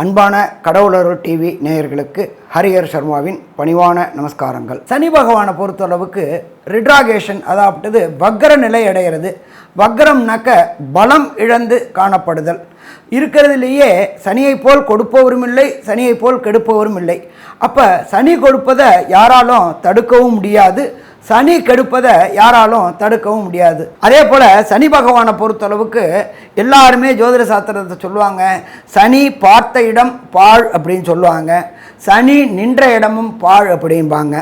அன்பான கடவுளரு டிவி நேயர்களுக்கு ஹரிஹர் சர்மாவின் பணிவான நமஸ்காரங்கள். சனி பகவானை பொறுத்தளவுக்கு ரிட்ராகேஷன் அதாவது வக்கர நிலை அடைகிறது. வக்கரம்னாக்க பலம் இழந்து காணப்படுதல். இருக்கிறதுலேயே சனியை போல் கொடுப்பவரும் இல்லை சனியை போல் கெடுப்பவரும் இல்லை. அப்போ சனி கொடுப்பதை யாராலும் தடுக்கவும் முடியாது. சனி கெடுப்பதை யாராலும் தடுக்கவும் முடியாது. அதே போல் சனி பகவானை பொறுத்தளவுக்கு எல்லாருமே ஜோதிட சாஸ்திரத்தை சொல்லுவாங்க. சனி பார்த்த இடம் பாழ் அப்படின்னு சொல்லுவாங்க. சனி நின்ற இடமும் பாழ் அப்படிம்பாங்க.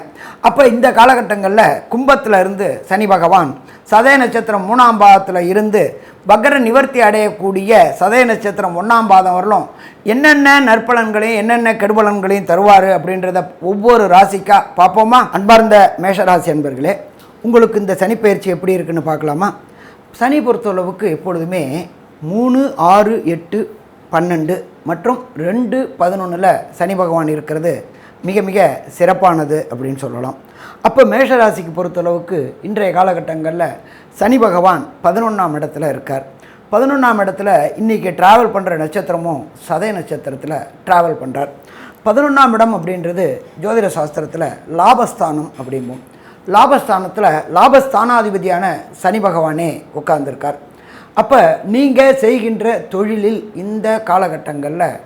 அப்போ இந்த காலகட்டங்களில் கும்பத்தில் இருந்து சனி பகவான் சதய நட்சத்திரம் மூணாம் பாதத்தில் இருந்து பக்ர நிவர்த்தி அடையக்கூடிய சதய நட்சத்திரம் ஒன்றாம் பாதம் வரலும் என்னென்ன நற்பலன்களையும் என்னென்ன கெடுபலன்களையும் தருவார் அப்படின்றத ஒவ்வொரு ராசிக்காக பார்ப்போமா? அன்பார்ந்த மேஷராசி அன்பர்களே உங்களுக்கு இந்த சனிப்பயிற்சி எப்படி இருக்குன்னு பார்க்கலாமா? சனி பொறுத்தளவுக்கு எப்பொழுதுமே மூணு ஆறு எட்டு பன்னெண்டு மற்றும் ரெண்டு பதினொன்றில் சனி பகவான் இருக்கிறது. மிக மிக சிறப்பானது அப்படின்னு சொல்லலாம். அப்போ மேஷராசிக்கு பொறுத்தளவுக்கு இன்றைய காலகட்டங்களில் சனி பகவான் பதினொன்றாம் இடத்துல இருக்கார். பதினொன்றாம் இடத்துல இன்றைக்கி ட்ராவல் பண்ணுற நட்சத்திரமும் சதய நட்சத்திரத்தில் ட்ராவல் பண்ணுறார் பதினொன்றாம் இடம் அப்படின்றது ஜோதிட சாஸ்திரத்தில் லாபஸ்தானம் அப்படிம்போம். லாபஸ்தானத்தில் லாபஸ்தானாதிபதியான சனி பகவானே உட்கார்ந்துருக்கார். அப்போ நீங்கள் செய்கின்ற தொழிலில் இந்த காலகட்டங்களில்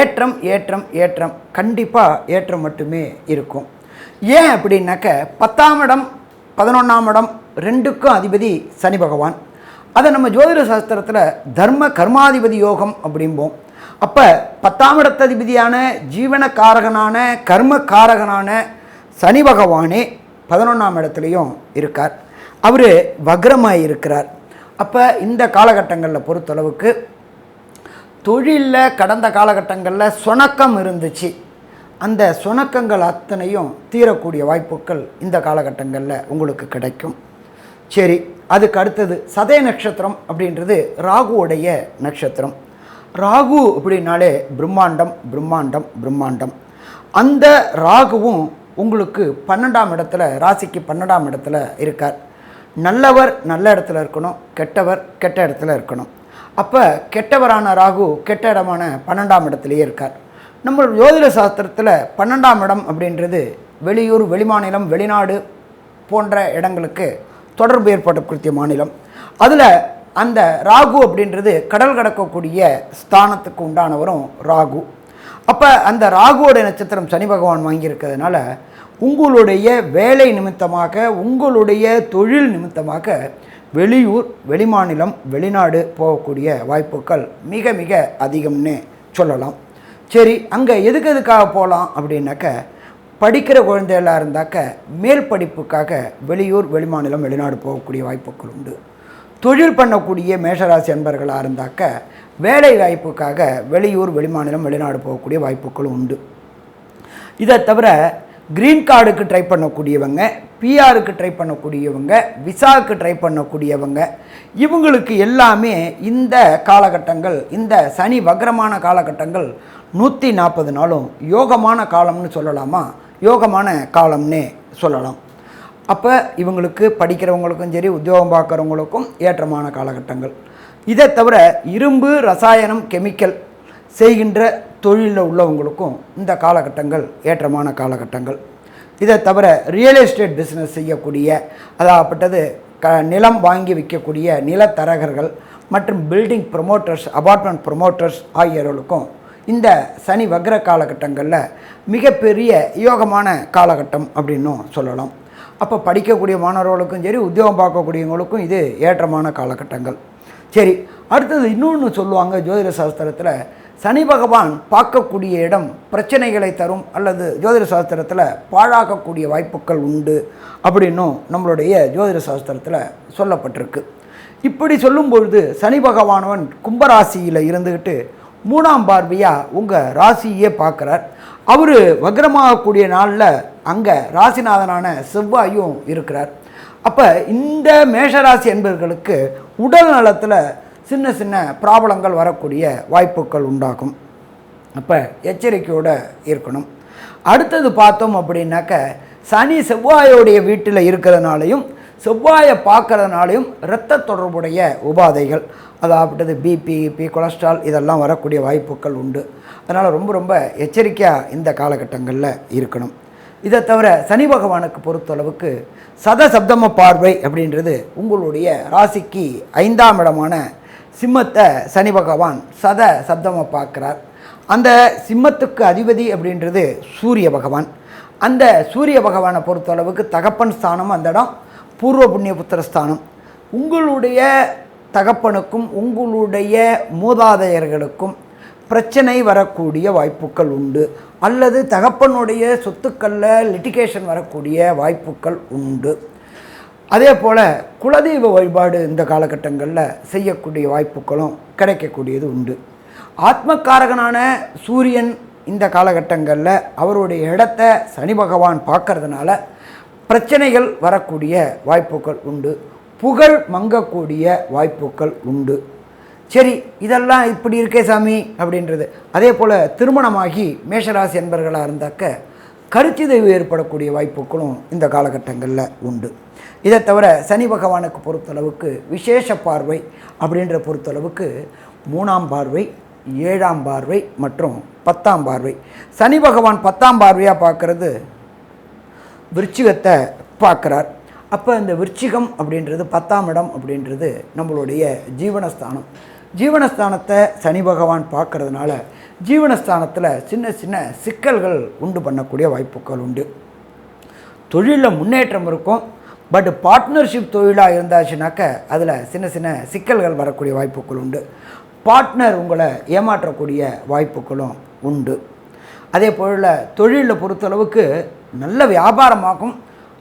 ஏற்றம் ஏற்றம் ஏற்றம் கண்டிப்பாக ஏற்றம் மட்டுமே இருக்கும். ஏன் அப்படின்னாக்க பத்தாம் இடம் பதினொன்றாம் இடம் ரெண்டுக்கும் அதிபதி சனி பகவான். அதை நம்ம ஜோதிட சாஸ்திரத்தில் தர்ம கர்மாதிபதி யோகம் அப்படிம்போம். அப்போ பத்தாம் இடத்ததிபதியான ஜீவனக்காரகனான கர்மக்காரகனான சனி பகவானே பதினொன்றாம் இடத்துலையும் இருக்கார். அவர் வக்ரமாக இருக்கிறார் அப்போ இந்த காலகட்டங்களில் பொறுத்தளவுக்கு தொழிலில் கடந்த காலகட்டங்களில் சுணக்கம் இருந்துச்சு. அந்த சுணக்கங்கள் அத்தனையும் தீரக்கூடிய வாய்ப்புகள் இந்த காலகட்டங்களில் உங்களுக்கு கிடைக்கும். சரி அதுக்கு அடுத்தது சதய நட்சத்திரம் அப்படின்றது ராகுவுடைய நட்சத்திரம். ராகு அப்படின்னாலே பிரம்மாண்டம் பிரம்மாண்டம் பிரம்மாண்டம். அந்த ராகுவும் உங்களுக்கு பன்னெண்டாம் இடத்துல ராசிக்கு பன்னெண்டாம் இடத்துல இருக்கார். நல்லவர் நல்ல இடத்துல இருக்கணும் கெட்டவர் கெட்ட இடத்துல இருக்கணும். அப்போ கெட்டவரான ராகு கெட்ட இடமான பன்னெண்டாம் இடத்துலையே இருக்கார். நம்ம ஜோதிட சாஸ்திரத்தில் பன்னெண்டாம் இடம் அப்படின்றது வெளியூர் வெளிமாநிலம் வெளிநாடு போன்ற இடங்களுக்கு தொடர்பு ஏற்படக்கூடிய மாநிலம். அதில் அந்த ராகு அப்படின்றது கடல் கடக்கக்கூடிய ஸ்தானத்துக்கு உண்டானவரும் ராகு. அப்போ அந்த ராகுவோட நட்சத்திரம் சனி பகவான் வாங்கியிருக்கிறதுனால உங்களுடைய வேலை நிமித்தமாக உங்களுடைய தொழில் நிமித்தமாக வெளியூர் வெளிமாநிலம் வெளிநாடு போகக்கூடிய வாய்ப்புகள் மிக மிக அதிகம்னு சொல்லலாம். சரி அங்கே எதுக்கு எதுக்காக போகலாம் அப்படின்னாக்க படிக்கிற குழந்தைகளாக இருந்தாக்க மேல் படிப்புக்காக வெளியூர் வெளிமாநிலம் வெளிநாடு போகக்கூடிய வாய்ப்புகள் உண்டு. தொழில் பண்ணக்கூடிய மேஷராசி அன்பர்களாக இருந்தாக்க வேலை வாய்ப்புக்காக வெளியூர் வெளிமாநிலம் வெளிநாடு போகக்கூடிய வாய்ப்புகளும் உண்டு. இதை தவிர க்ரீன் கார்டுக்கு ட்ரை பண்ணக்கூடியவங்க பிஆருக்கு ட்ரை பண்ணக்கூடியவங்க விசாவுக்கு ட்ரை பண்ணக்கூடியவங்க இவங்களுக்கு எல்லாமே இந்த காலகட்டங்கள் இந்த சனி வக்ரமான காலகட்டங்கள் நூற்றி நாற்பது நாளும் யோகமான காலம்னு சொல்லலாமா? யோகமான காலம்னே சொல்லலாம். அப்போ இவங்களுக்கு படிக்கிறவங்களுக்கும் சரி உத்தியோகம் பார்க்குறவங்களுக்கும் ஏற்றமான காலகட்டங்கள். இதை தவிர இரும்பு ரசாயனம் கெமிக்கல் செய்கின்ற தொழிலில் உள்ளவங்களுக்கும் இந்த காலகட்டங்கள் ஏற்றமான காலகட்டங்கள். இதை தவிர ரியல் எஸ்டேட் பிஸ்னஸ் செய்யக்கூடிய அதாகப்பட்டது க நிலம் வாங்கி விற்கக்கூடிய நிலத்தரகர்கள் மற்றும் பில்டிங் ப்ரொமோட்டர்ஸ் அபார்ட்மெண்ட் ப்ரொமோட்டர்ஸ் ஆகியோர்களுக்கும் இந்த சனி வக்ர காலகட்டங்களில் மிகப்பெரிய யோகமான காலகட்டம் அப்படின்னும் சொல்லலாம். அப்போ படிக்கக்கூடிய மாணவர்களுக்கும் சரி உத்தியோகம் பார்க்கக்கூடியவங்களுக்கும் இது ஏற்றமான காலகட்டங்கள். சரி அடுத்தது இன்னொன்று சொல்லுவாங்க ஜோதிட சாஸ்திரத்தில் சனி பகவான் பார்க்கக்கூடிய இடம் பிரச்சனைகளை தரும் அல்லது ஜோதிட சாஸ்திரத்தில் பாழாக்கக்கூடிய வாய்ப்புகள் உண்டு அப்படின்னும் நம்மளுடைய ஜோதிட சாஸ்திரத்தில் சொல்லப்பட்டிருக்கு. இப்படி சொல்லும்பொழுது சனி பகவானவன் கும்பராசியில் இருந்துக்கிட்டு மூணாம் பார்வையாக உங்கள் ராசியே பார்க்குறார். அவர் வக்ரமாகக்கூடிய நாளில் அங்கே ராசிநாதனான செவ்வாயும் இருக்கிறார். அப்போ இந்த மேஷராசி என்பவர்களுக்கு உடல் நலத்தில் சின்ன சின்ன ப்ராப்ளங்கள் வரக்கூடிய வாய்ப்புகள் உண்டாகும். அப்போ எச்சரிக்கையோடு இருக்கணும். அடுத்தது பார்த்தோம் அப்படின்னாக்க சனி செவ்வாயோடைய வீட்டில் இருக்கிறதுனாலையும் செவ்வாயை பார்க்கறதுனாலையும் இரத்த தொடர்புடைய உபாதைகள் அதாவது பிபி பி கொலஸ்ட்ரால் இதெல்லாம் வரக்கூடிய வாய்ப்புகள் உண்டு. அதனால் ரொம்ப ரொம்ப எச்சரிக்கையாக இந்த காலகட்டங்களில் இருக்கணும். இதை தவிர சனி பகவானுக்கு பொறுத்தளவுக்கு சத சப்தம பார்வை அப்படின்றது உங்களுடைய ராசிக்கு ஐந்தாம் இடமான சிம்மத்தை சனி பகவான் சத சப்தமாக பார்க்குறார். அந்த சிம்மத்துக்கு அதிபதி அப்படின்றது சூரிய பகவான். அந்த சூரிய பகவானை பொறுத்தளவுக்கு தகப்பன் ஸ்தானம் அந்த இடம் பூர்வ புண்ணிய புத்திர ஸ்தானம். உங்களுடைய தகப்பனுக்கும் உங்களுடைய மூதாதையர்களுக்கும் பிரச்சனை வரக்கூடிய வாய்ப்புகள் உண்டு. அல்லது தகப்பனுடைய சொத்துக்களில் லிட்டிகேஷன் வரக்கூடிய வாய்ப்புகள் உண்டு. அதே போல் குலதெய்வ வழிபாடு இந்த காலகட்டங்களில் செய்யக்கூடிய வாய்ப்புகளும் கிடைக்கக்கூடியது உண்டு. ஆத்மக்காரகனான சூரியன் இந்த காலகட்டங்களில் அவருடைய இடத்த சனி பகவான் பார்க்கறதுனால பிரச்சனைகள் வரக்கூடிய வாய்ப்புகள் உண்டு. புகழ் மங்கக்கூடிய வாய்ப்புகள் உண்டு. சரி இதெல்லாம் இப்படி இருக்கே சாமி அப்படின்றது. அதே போல் திருமணமாகி மேஷராசி என்பர்களாக இருந்தாக்க கருச்சிதைவு ஏற்படக்கூடிய வாய்ப்புகளும் இந்த காலகட்டங்களில் உண்டு. இதை தவிர சனி பகவானுக்கு பொறுத்தளவுக்கு விசேஷ பார்வை அப்படின்ற பொறுத்தளவுக்கு மூணாம் பார்வை ஏழாம் பார்வை மற்றும் பத்தாம் பார்வை. சனி பகவான் பத்தாம் பார்வையாக பார்க்குறது விருச்சிகத்தை பார்க்குறார். அப்போ இந்த விருச்சிகம் அப்படின்றது பத்தாம் இடம் அப்படின்றது நம்மளுடைய ஜீவனஸ்தானம். ஜீவனஸ்தானத்தை சனி பகவான் பார்க்கறதுனால ஜீவனஸ்தானத்தில் சின்ன சின்ன சிக்கல்கள் உண்டு பண்ணக்கூடிய வாய்ப்புகள் உண்டு. தொழிலில் முன்னேற்றம் இருக்கும். பட் பார்ட்னர்ஷிப் தொழிலாக இருந்தாச்சுனாக்க அதில் சின்ன சின்ன சிக்கல்கள் வரக்கூடிய வாய்ப்புகள் உண்டு. பார்ட்னர் உங்களை ஏமாற்றக்கூடிய வாய்ப்புகளும் உண்டு. அதே போல் தொழிலில் பொறுத்தளவுக்கு நல்ல வியாபாரமாகும்.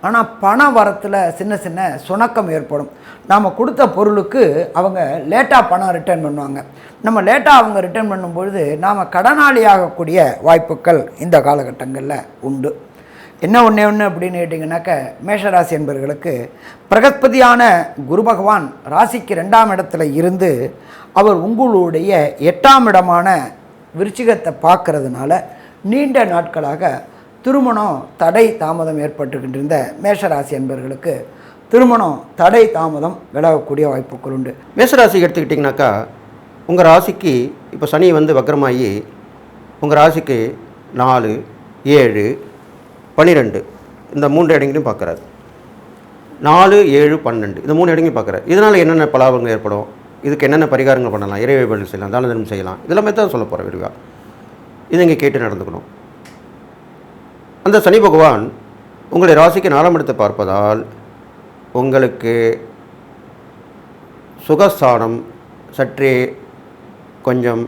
ஆனால் பண வரத்தில் சின்ன சின்ன சுணக்கம் ஏற்படும். நாம் கொடுத்த பொருளுக்கு அவங்க லேட்டாக பணம் ரிட்டர்ன் பண்ணுவாங்க. நம்ம லேட்டாக அவங்க ரிட்டர்ன் பண்ணும்பொழுது நாம் கடனாளி ஆகக்கூடிய வாய்ப்புகள் இந்த காலகட்டங்களில் உண்டு. என்ன ஒன்றே ஒன்று அப்படின்னு கேட்டிங்கனாக்க மேஷராசி என்பவர்களுக்கு பிரகஸ்பதியான குரு பகவான் ராசிக்கு ரெண்டாம் இடத்துல இருந்து அவர் உங்களுடைய எட்டாம் இடமான விருச்சிகத்தை பார்க்கறதுனால நீண்ட நாட்களாக திருமணம் தடை தாமதம் ஏற்பட்டுக்கிட்டிருந்த மேஷராசி என்பவர்களுக்கு திருமணம் தடை தாமதம் விலகக்கூடிய வாய்ப்புகள் உண்டு. மேஷராசி எடுத்துக்கிட்டிங்கனாக்கா உங்கள் ராசிக்கு இப்போ சனி வந்து வக்கரமாகி உங்கள் ராசிக்கு நாலு ஏழு பன்னிரெண்டு. இந்த மூன்று இடங்களையும் பார்க்குறாரு. நாலு ஏழு பன்னெண்டு. இந்த மூணு இடங்களையும் பார்க்குறாரு. இதனால் என்னென்ன பலாபங்கள் ஏற்படும்? இதுக்கு என்னென்ன பரிகாரங்கள் பண்ணலாம்? இறை வழிபாடு செய்யலாம் தான தர்மம் செய்யலாம். இதெல்லாமே தான் சொல்ல போகிறேன் விரிவாக இதை இங்கே கேட்டு நடந்துக்கணும். அந்த சனி பகவான் உங்களுடைய ராசிக்கு நாலாம் இடத்தை பார்ப்பதால் உங்களுக்கு சுகஸ்தானம் சற்றே கொஞ்சம்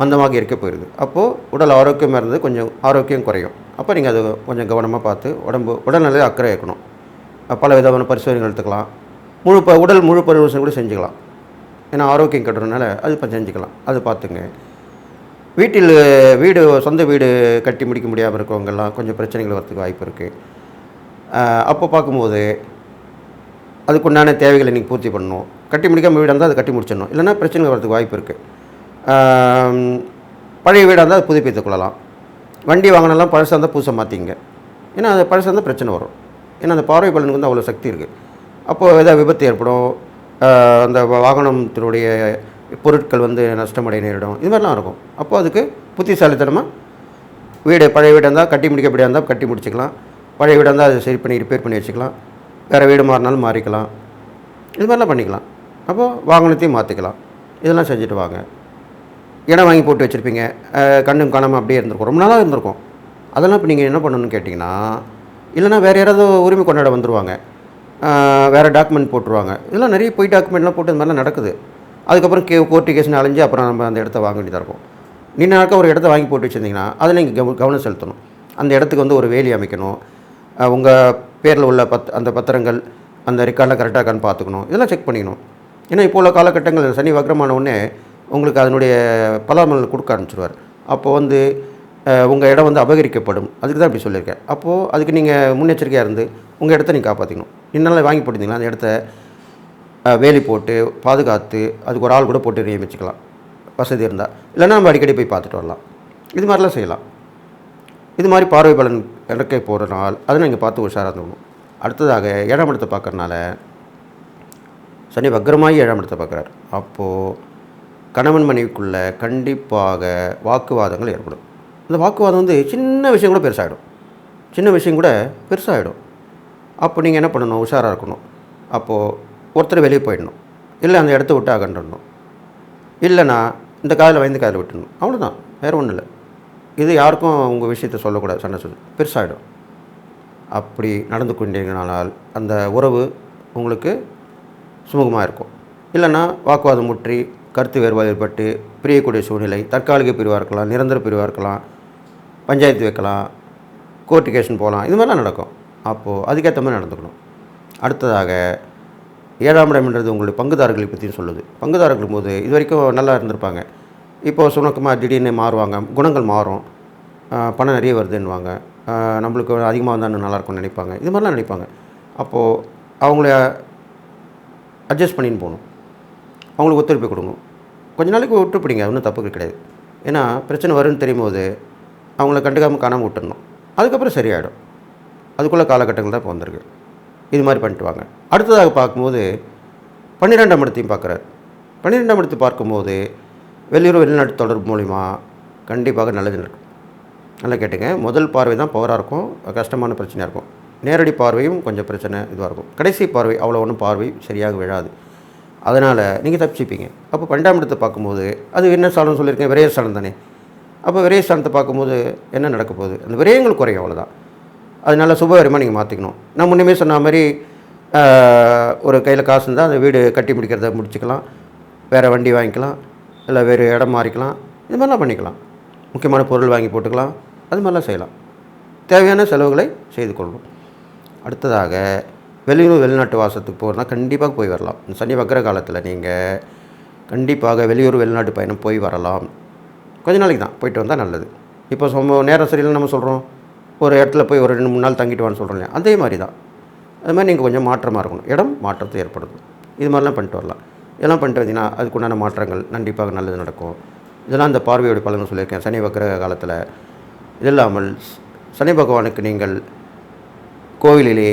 மந்தமாக இருக்க போயிடுது அப்போது உடல் ஆரோக்கியமாக இருந்தது கொஞ்சம் ஆரோக்கியம் குறையும். அப்போ நீங்கள் அது கொஞ்சம் கவனமாக பார்த்து உடம்பு உடல்நிலையில் அக்கறை இருக்கணும் பல விதமான பரிசோதனைகள் எடுத்துக்கலாம். முழு ப உடல் முழு பரிசோதனை கூட செஞ்சுக்கலாம். ஏன்னா ஆரோக்கியம் கட்டுறதுனால அது இப்போ செஞ்சுக்கலாம். அது பார்த்துங்க. வீட்டில் வீடு சொந்த வீடு கட்டி முடிக்க முடியாமல் இருக்கிறவங்கெல்லாம் கொஞ்சம் பிரச்சனைகள் வரதுக்கு வாய்ப்பு இருக்குது அப்போ பார்க்கும்போது அதுக்குண்டான தேவைகளை நீங்கள் பூர்த்தி பண்ணணும். கட்டி முடிக்காமல் வீடாக இருந்தால் அதை கட்டி முடிச்சிடணும். இல்லைனா பிரச்சனைகள் வரதுக்கு வாய்ப்பு இருக்குது பழைய வீடாக இருந்தால் அதை புதுப்பித்துக் கொள்ளலாம். வண்டி வாங்கினாலும் பழசாக இருந்தால் புதுசாக மாற்றிங்க ஏன்னா அது பழசாக இருந்தால் பிரச்சனை வரும். ஏன்னா அந்த பார்வை பலனுக்கு வந்து அவ்வளோ சக்தி இருக்குது அப்போது எதாவது விபத்து ஏற்படும் அந்த வாகனத்தினுடைய பொருட்கள் வந்து நஷ்டமடைய நேரிடும். இது மாதிரிலாம் இருக்கும். அப்போது அதுக்கு புத்திசாலித்தனமாக வீடு பழைய வீடாக இருந்தால் கட்டி முடிக்கப்படியாக இருந்தால் கட்டி முடிச்சுக்கலாம். பழைய வீடாக இருந்தால் அதை சரி பண்ணி ரிப்பேர் பண்ணி வச்சுக்கலாம். வேறு வீடு மாறினாலும் மாறிக்கலாம். இது மாதிரிலாம் பண்ணிக்கலாம். அப்போது வாகனத்தையும் மாற்றிக்கலாம் இதெல்லாம் செஞ்சுட்டு வாங்க. இடம் வாங்கி போட்டு வச்சுருப்பீங்க. கண்ணும் காணாமல் அப்படியே இருந்திருக்கும். ரொம்ப நாளாக இருந்திருக்கும். அதெல்லாம் இப்போ நீங்கள் என்ன பண்ணணும்னு கேட்டிங்கன்னா இல்லைனா வேறு யாராவது உரிமை கொண்டாட வந்துருவாங்க. வேறு டாக்குமெண்ட் போட்டுருவாங்க. இதெல்லாம் நிறைய போய் டாக்குமெண்ட்லாம் போட்டு இந்த மாதிரிலாம் நடக்குது. அதுக்கப்புறம் கே கோர்ட்டு கேஸ்னு அலைஞ்சு அப்புறம் நம்ம அந்த இடத்த வாங்க வேண்டியதாக இருக்கும். நீண்ட நாட்கள் ஒரு இடத்த வாங்கி போட்டு வச்சுருந்தீங்கன்னா அதில் நீங்கள் கவ கவனம் செலுத்தணும். அந்த இடத்துக்கு வந்து ஒரு வேலி அமைக்கணும். உங்கள் பேரில் உள்ள பத் அந்த பத்திரங்கள் அந்த ரெக்கார்டில் கரெக்டாக இருக்கான்னு பார்த்துக்கணும். இதெல்லாம் செக் பண்ணிக்கணும். ஏன்னா இப்போ உள்ள காலகட்டங்கள் சனி வக்ரமான உடனே உங்களுக்கு அதனுடைய பலாமல் கொடுக்க ஆரம்பிச்சிடுவார் அப்போது வந்து உங்கள் இடம் வந்து அபகரிக்கப்படும். அதுக்கு தான் இப்படி சொல்லியிருக்கேன். அப்போது அதுக்கு நீங்கள் முன்னெச்சரிக்கையாக இருந்து உங்கள் இடத்த நீங்கள் காப்பாற்றிக்கணும் இன்னும் வாங்கி போட்டிருந்தீங்களா? அந்த இடத்த வேலி போட்டு பாதுகாத்து அதுக்கு ஒரு ஆள் கூட போட்டு நியமிச்சுக்கலாம். வசதி இருந்தால் இல்லைன்னா நம்ம அடிக்கடி போய் பார்த்துட்டு வரலாம். இது மாதிரிலாம் செய்யலாம். இது மாதிரி பார்வை பலன் இறக்கை போகிற நாள் அதை நீங்கள் பார்த்து உஷாராக இருந்துக்கணும். அடுத்ததாக ஏழாம் இடத்தை பார்க்கறனால சனி வக்ரமாகி ஏழாம் இடத்தை பார்க்குறாரு. அப்போது கணவன் மனைவிக்குள்ளே கண்டிப்பாக வாக்குவாதங்கள் ஏற்படும். இந்த வாக்குவாதம் வந்து சின்ன விஷயம் கூட பெருசாகிடும் சின்ன விஷயம் கூட பெருசாகிடும் அப்போ நீங்கள் என்ன பண்ணணும்? உஷாராக இருக்கணும். அப்போது ஒருத்தர் வெளியே போயிடணும். இல்லை அந்த இடத்த விட்டு அகன்றணும். இல்லைனா இந்த காதில் வைந்து காதில் விட்டுடணும். அவ்வளோதான் வேறு ஒன்றும் இல்லை. இது யாருக்கும் உங்கள் விஷயத்தை சொல்லக்கூடாது. சண்டை சொல்லு பெருசாகிடும் அப்படி நடந்து கொண்டீங்கனால் அந்த உறவு உங்களுக்கு சுமூகமாக இருக்கும். இல்லைன்னா வாக்குவாதம் முற்றி கருத்து வேறுபாடு ஏற்பட்டு பிரியக்கூடிய சூழ்நிலை தற்காலிக பிரிவாக இருக்கலாம் நிரந்தர பிரிவாக இருக்கலாம் பஞ்சாயத்து வைக்கலாம் கோர்ட்டு கேஷன் போகலாம் இது மாதிரிலாம் நடக்கும். அப்போது அதுக்கேற்ற மாதிரி நடந்துக்கணும். அடுத்ததாக ஏழாம் இடம்ன்றது உங்களுடைய பங்குதாரர்களை பற்றியும் சொல்லுது. பங்குதாரர்கள் போது இது வரைக்கும் நல்லா இருந்திருப்பாங்க. இப்போ சுணக்கமாக திடீர்னு மாறுவாங்க குணங்கள் மாறும். பணம் நிறைய வருதுன்னுவாங்க. நம்மளுக்கு அதிகமாக வந்தால் இன்னும் நினைப்பாங்க. இது மாதிரிலாம் நினைப்பாங்க. அப்போது அவங்கள அட்ஜஸ்ட் பண்ணின்னு போகணும். அவங்களுக்கு ஒத்துழைப்பு கொடுக்கணும் கொஞ்ச நாளைக்கு விட்டு பிடிங்க ஒன்றும் தப்பு கிடையாது. ஏன்னா பிரச்சனை வரும்னு தெரியும் போது அவங்கள கண்டுக்காமல் காணாமல் விட்டுடணும் அதுக்கப்புறம் சரியாயிடும். அதுக்குள்ளே காலகட்டங்கள் தான் இப்போ வந்திருக்கு. இது மாதிரி பண்ணிட்டு வாங்க. அடுத்ததாக பார்க்கும்போது பன்னிரெண்டாம் இடத்தையும் பார்க்குறாரு. பன்னிரெண்டாம் இடத்தை பார்க்கும்போது வெளியூர் வெளிநாட்டு தொடர்பு மூலிமா கண்டிப்பாக நல்லது நடக்கும். நல்லா கேட்டுங்க. முதல் பார்வை தான் பவராக இருக்கும். கஷ்டமான பிரச்சனையாக இருக்கும். நேரடி பார்வையும் கொஞ்சம் பிரச்சனை இதுவாக இருக்கும். கடைசி பார்வை அவ்வளோ ஒன்றும் பார்வை சரியாக விழாது. அதனால் நீங்கள் தப்பிச்சுப்பீங்க. அப்போ பன்னெண்டாம் இடத்தை பார்க்கும்போது அது என்ன ஸ்தானம் சொல்லியிருக்கேன் விரைய ஸ்தானம் தானே. அப்போ விரைய ஸ்தானத்தை பார்க்கும்போது என்ன நடக்க போகுது? அந்த விரயங்கள் குறையும் அவ்வளோதான் அதனால சுபகரமாக நீங்கள் மாற்றிக்கணும் நான் முன்னமே சொன்ன மாதிரி ஒரு கையில் காசு இருந்தால் அந்த வீடு கட்டி முடிக்கிறத முடிச்சுக்கலாம். வேறு வண்டி வாங்கிக்கலாம். இல்லை வேறு இடம் மாறிக்கலாம். இது மாதிரிலாம் பண்ணிக்கலாம். முக்கியமான பொருள் வாங்கி போட்டுக்கலாம். அது மாதிரிலாம் செய்யலாம். தேவையான செலவுகளை செய்து கொள்ளணும். அடுத்ததாக வெளியூர் வெளிநாட்டு வாசத்துக்கு போகிறனா கண்டிப்பாக போய் வரலாம். சனி வக்கர காலத்தில் நீங்கள் கண்டிப்பாக வெளியூர் வெளிநாட்டு பயணம் போய் வரலாம். கொஞ்ச நாளைக்கு தான் போயிட்டு வந்தால் நல்லது. இப்போ சொம்ப நேரம் சரியில்லை நம்ம சொல்கிறோம் ஒரு இடத்துல போய் ஒரு ரெண்டு மூணு நாள் தங்கிட்டு வான்னு சொல்கிறோம் இல்லையா? அதே மாதிரி தான். அது மாதிரி நீங்கள் கொஞ்சம் மாற்றமாக இருக்கணும். இடம் மாற்றத்தை ஏற்படுத்தும். இது மாதிரிலாம் பண்ணிட்டு வரலாம். இதெல்லாம் பண்ணிட்டு வந்தீங்கன்னா அதுக்குண்டான மாற்றங்கள் கண்டிப்பாக நல்லது நடக்கும். இதெல்லாம் அந்த பார்வையோட பலன் சொல்லியிருக்கேன். சனி வக்கர காலத்தில். இது இல்லாமல் சனி பகவானுக்கு நீங்கள் கோவிலிலே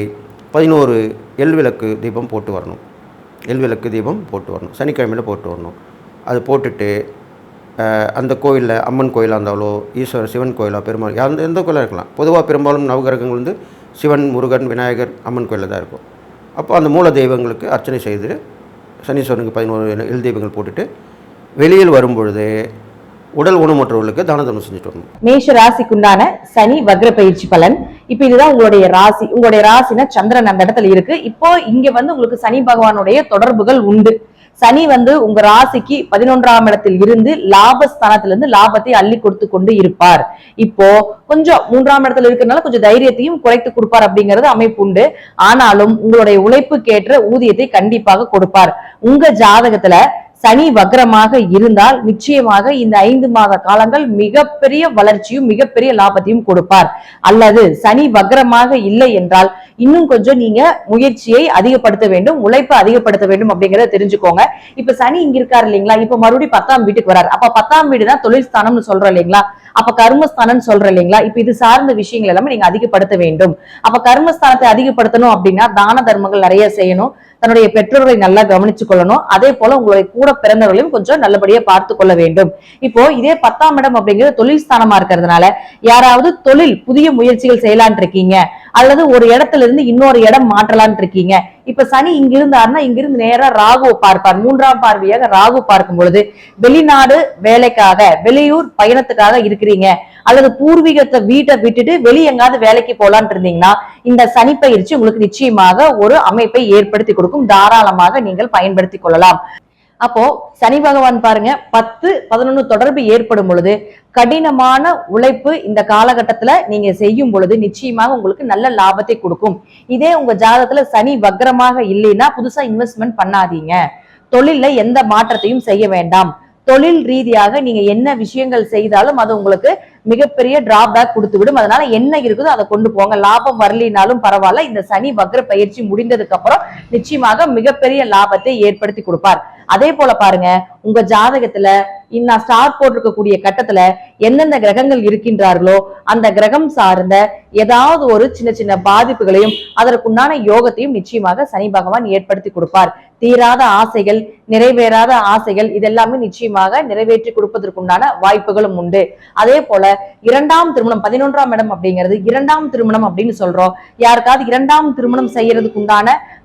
பதினோரு எல் விளக்கு தீபம் போட்டு வரணும். எல் விளக்கு தீபம் போட்டு வரணும். சனிக்கிழமையில் போட்டு வரணும். அது போட்டுட்டு அந்த கோயிலில் அம்மன் கோயிலாக இருந்தாலோ ஈஸ்வரர் சிவன் கோயிலாக பெருமாள் அந்த எந்த கோயிலாக இருக்கலாம். பொதுவாக பெரும்பாலும் நவகிரகங்கள் வந்து சிவன் முருகன் விநாயகர் அம்மன் கோயிலில் தான் இருக்கும். அப்போ அந்த மூல தெய்வங்களுக்கு அர்ச்சனை செய்து சனீஸ்வரனுக்கு பதினோரு எல் தெய்வங்கள் தீபங்கள் போட்டுட்டு வெளியில் வரும்பொழுது உடல் ஊனமுற்றவர்களுக்கு தான தர்மம் செஞ்சுட்டு வரணும். மேஷ ராசிக்குண்டான சனி வக்ர பயிற்சி பலன். இப்ப இதுதான் உங்களுடைய ராசி. உங்களுடைய ராசினா சந்திரன் அந்த இடத்துல இருக்கு. இப்போ இங்க வந்து உங்களுக்கு சனி பகவானுடைய தொடர்புகள் உண்டு. சனி வந்து உங்க ராசிக்கு பதினொன்றாம் இடத்தில் இருந்து லாபஸ்தானத்துல இருந்து லாபத்தை அள்ளி கொடுத்து கொண்டு இருப்பார். இப்போ கொஞ்சம் மூன்றாம் இடத்துல இருக்கிறதுனால கொஞ்சம் தைரியத்தையும் குறைத்து கொடுப்பார் அப்படிங்கிறது அமைப்பு உண்டு. ஆனாலும் உங்களுடைய உழைப்புக்கேற்ற ஊதியத்தை கண்டிப்பாக கொடுப்பார். உங்க ஜாதகத்துல சனி வக்ரமாக இருந்தால் நிச்சயமாக இந்த ஐந்து மாத காலங்கள் மிகப்பெரிய வளர்ச்சியும் மிகப்பெரிய லாபத்தையும் கொடுப்பார். அல்லது சனி வக்ரமாக இல்லை என்றால் இன்னும் கொஞ்சம் நீங்க முயற்சியை அதிகப்படுத்த வேண்டும் உழைப்பை அதிகப்படுத்த வேண்டும் அப்படிங்கறத தெரிஞ்சுக்கோங்க. இப்ப சனி இங்க இருக்காரு இல்லைங்களா? இப்ப மறுபடியும் பத்தாம் வீட்டுக்கு வராரு. அப்ப பத்தாம் வீடு தான் தொழில் ஸ்தானம்னு சொல்றோம் இல்லைங்களா? அப்ப கர்மஸ்தானம் சொல்றோம் இல்லைங்களா? இப்ப இது சார்ந்த விஷயங்கள் எல்லாமே நீங்க அதிகப்படுத்த வேண்டும். அப்ப கர்மஸ்தானத்தை அதிகப்படுத்தணும் அப்படின்னா தான தர்மங்கள் நிறைய செய்யணும். தன்னுடைய பெற்றோர்களை நல்லா கவனிச்சு கொள்ளணும். அதே போல உங்களுடைய கூட பிறந்தவர்களையும் கொஞ்சம் நல்லபடியா பார்த்து கொள்ள வேண்டும். இப்போ இதே பத்தாம் இடம் அப்படிங்கிறது தொழில் ஸ்தானமா இருக்கிறதுனால யாராவது தொழில் புதிய முயற்சிகள் செய்யலான் இருக்கீங்க. அல்லது ஒரு இடத்துல இருந்து இன்னொரு இடம் மாற்றலான் இருக்கீங்க. இப்ப சனி இங்க இருந்தாருன்னா இங்கிருந்து நேரா ராகு பார்ப்பார். மூன்றாம் பார்வையாக ராகு பார்க்கும் பொழுது வெளிநாடு வேலைக்காக வெளியூர் பயணத்துக்காக இருக்கிறீங்க. அல்லது பூர்வீகத்தை வீட்டை விட்டுட்டு வெளிய எங்காவது வேலைக்கு போலான் இருந்தீங்கன்னா இந்த சனி பயிற்சி உங்களுக்கு நிச்சயமாக ஒரு அமைப்பை ஏற்படுத்தி கொடுக்கும். தாராளமாக நீங்கள் பயன்படுத்திக் கொள்ளலாம். அப்போ சனி பகவான் பாருங்க பத்து பதினொன்னு தொடர்பு ஏற்படும் பொழுது கடினமான உழைப்பு இந்த காலகட்டத்துல நீங்க செய்யும் பொழுது நிச்சயமாக உங்களுக்கு நல்ல லாபத்தை கொடுக்கும். இதே உங்க ஜாதகத்துல சனி வக்ரமாக இல்லைன்னா புதுசா இன்வெஸ்ட்மெண்ட் பண்ணாதீங்க. தொழில்ல எந்த மாற்றத்தையும் செய்ய வேண்டாம். தொழில் ரீதியாக நீங்க என்ன விஷயங்கள் செய்தாலும் அது உங்களுக்கு மிகப்பெரிய டிராபேக் கொடுத்து விடும் அதனால என்ன இருக்குதோ அதை கொண்டு போங்க. லாபம் வரலினாலும் பரவாயில்ல. இந்த சனி வக்ர பயிற்சி முடிந்ததுக்கு அப்புறம் நிச்சயமாக மிகப்பெரிய லாபத்தை ஏற்படுத்தி கொடுப்பார். அதே போல பாருங்க உங்க ஜாதகத்துல நான் ஸ்டார் போட்டிருக்கக்கூடிய கட்டத்துல எந்தெந்த கிரகங்கள் இருக்கின்றார்களோ அந்த கிரகம் சார்ந்த ஏதாவது ஒரு சின்ன சின்ன பாதிப்புகளையும் அதற்குண்டான யோகத்தையும் நிச்சயமாக சனி பகவான் ஏற்படுத்தி கொடுப்பார். தீராத ஆசைகள் நிறைவேறாத ஆசைகள் இதெல்லாமே நிச்சயமாக நிறைவேற்றி கொடுப்பதற்குண்டான வாய்ப்புகளும் உண்டு. அதே போல இரண்டாம் திருமணம் பதினொன்றாம் இடம் அப்படிங்கிறது இரண்டாம் திருமணம் அப்படின்னு சொல்றோம். யாருக்காவது இரண்டாம் திருமணம் செய்யறதுக்கு உண்டான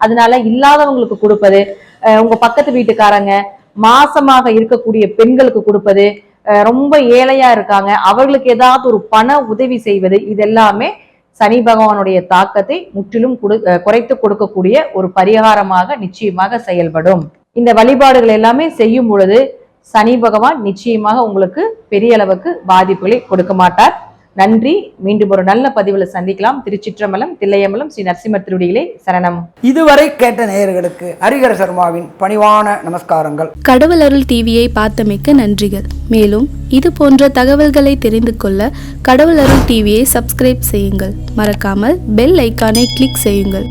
அதனால இல்லாதவங்களுக்கு கொடுப்பது உங்க பக்கத்து வீட்டுக்காரங்க மாசமாக இருக்கக்கூடிய பெண்களுக்கு கொடுப்பது ரொம்ப ஏழையா இருக்காங்க அவர்களுக்கு ஏதாவது ஒரு பண உதவி செய்வது இது எல்லாமே சனி பகவானுடைய தாக்கத்தை முற்றிலும் குறைத்து கொடுக்கக்கூடிய ஒரு பரிகாரமாக நிச்சயமாக செயல்படும். இந்த வழிபாடுகள் எல்லாமே செய்யும் பொழுது சனி பகவான் நிச்சயமாக உங்களுக்கு பெரிய அளவுக்கு பாதிப்புகளை கொடுக்க மாட்டார். நன்றி. மீண்டும் ஒரு நல்ல பதிவுல சந்திக்கலாம். திருச்சிற்றம்பலம் தில்லையம்பலம் ஸ்ரீ நரசிம்மர் திருவடிகளே சரணம். இதுவரை கேட்ட நேயர்களுக்கு ஹரிஹர சர்மாவின் பணிவான நமஸ்காரங்கள். கடவுள் அருள் டிவியை பார்த்தமைக்க நன்றிகள். மேலும் இது போன்ற தகவல்களை தெரிந்து கொள்ள கடவுள் அருள் டிவியை சப்ஸ்கிரைப் செய்யுங்கள். மறக்காமல் பெல் ஐக்கானை கிளிக் செய்யுங்கள்.